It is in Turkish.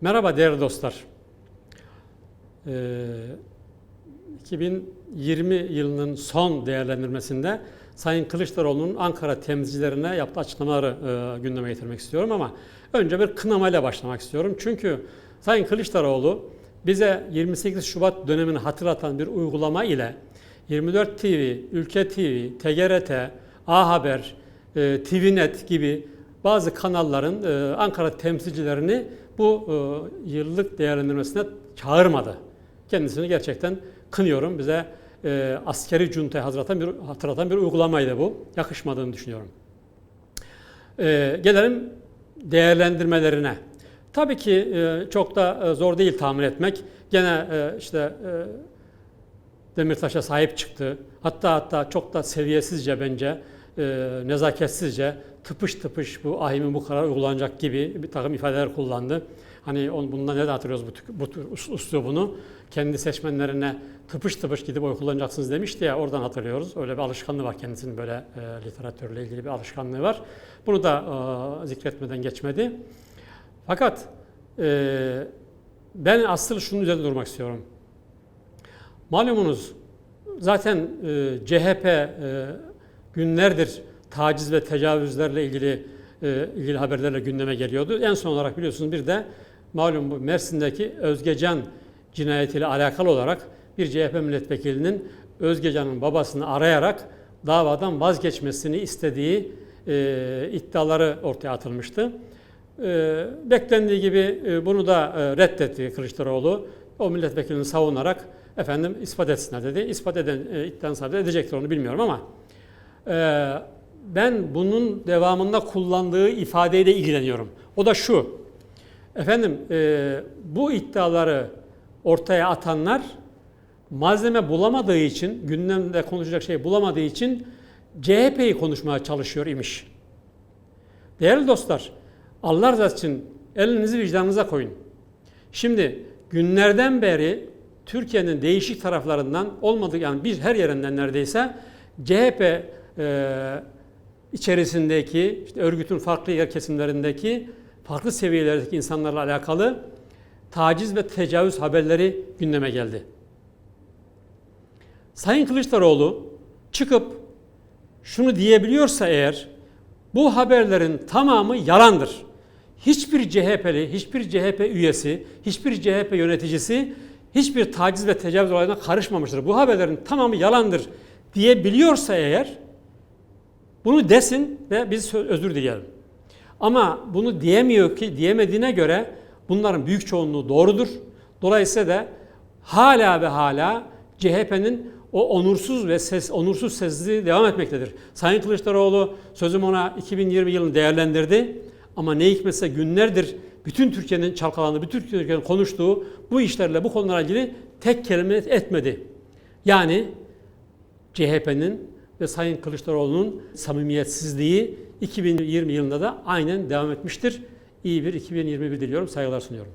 Merhaba değerli dostlar. Ee, 2020 yılının son değerlendirmesinde Sayın Kılıçdaroğlu'nun Ankara temsilcilerine yaptığı açıklamaları e, gündeme getirmek istiyorum ama önce bir kınamayla başlamak istiyorum. Çünkü Sayın Kılıçdaroğlu bize 28 Şubat dönemini hatırlatan bir uygulama ile 24 TV, Ülke TV, TGRT, A Haber, e, TVNet gibi bazı kanalların e, Ankara temsilcilerini bu e, yıllık değerlendirmesine çağırmadı. Kendisini gerçekten kınıyorum. Bize e, askeri cuntayı hatırlatan bir, hatırlatan bir uygulamaydı bu. Yakışmadığını düşünüyorum. E, gelelim değerlendirmelerine. Tabii ki e, çok da e, zor değil tahmin etmek. Gene e, işte e, Demirtaş'a sahip çıktı. Hatta hatta çok da seviyesizce bence, e, nezaketsizce tıpış tıpış bu ahimin bu karar uygulanacak gibi bir takım ifadeler kullandı. Hani on, bundan ne de hatırlıyoruz bu, bu tür üslubunu. Kendi seçmenlerine tıpış tıpış gidip oy kullanacaksınız demişti ya oradan hatırlıyoruz. Öyle bir alışkanlığı var kendisinin böyle e, literatürle ilgili bir alışkanlığı var. Bunu da e, zikretmeden geçmedi. Fakat e, ben asıl şunun üzerinde durmak istiyorum. Malumunuz zaten e, CHP e, günlerdir taciz ve tecavüzlerle ilgili e, ilgili haberlerle gündeme geliyordu. En son olarak biliyorsunuz bir de malum bu Mersin'deki Özgecan cinayetiyle alakalı olarak bir CHP milletvekilinin Özgecan'ın babasını arayarak davadan vazgeçmesini istediği e, iddiaları ortaya atılmıştı. E, beklendiği gibi e, bunu da e, reddetti Kılıçdaroğlu. O milletvekilini savunarak efendim ispat etsinler dedi. İspat eden e, iddianın sahibi edecektir onu bilmiyorum ama e, ben bunun devamında kullandığı ifadeyle ilgileniyorum. O da şu. Efendim e, bu iddiaları ortaya atanlar malzeme bulamadığı için, gündemde konuşacak şey bulamadığı için CHP'yi konuşmaya çalışıyor imiş. Değerli dostlar, Allah rızası için elinizi vicdanınıza koyun. Şimdi günlerden beri Türkiye'nin değişik taraflarından olmadık yani bir her yerinden neredeyse CHP e, içerisindeki işte örgütün farklı yer kesimlerindeki farklı seviyelerdeki insanlarla alakalı taciz ve tecavüz haberleri gündeme geldi. Sayın Kılıçdaroğlu çıkıp şunu diyebiliyorsa eğer bu haberlerin tamamı yalandır. Hiçbir CHP'li, hiçbir CHP üyesi, hiçbir CHP yöneticisi hiçbir taciz ve tecavüz olayına karışmamıştır. Bu haberlerin tamamı yalandır diyebiliyorsa eğer bunu desin ve biz özür dileyelim. Ama bunu diyemiyor ki diyemediğine göre bunların büyük çoğunluğu doğrudur. Dolayısıyla da hala ve hala CHP'nin o onursuz ve ses, onursuz sessizliği devam etmektedir. Sayın Kılıçdaroğlu sözüm ona 2020 yılını değerlendirdi. Ama ne hikmetse günlerdir bütün Türkiye'nin çalkalandığı, bütün Türkiye'nin konuştuğu bu işlerle, bu konularla ilgili tek kelime etmedi. Yani CHP'nin ve Sayın Kılıçdaroğlu'nun samimiyetsizliği 2020 yılında da aynen devam etmiştir. İyi bir 2021 diliyorum, saygılar sunuyorum.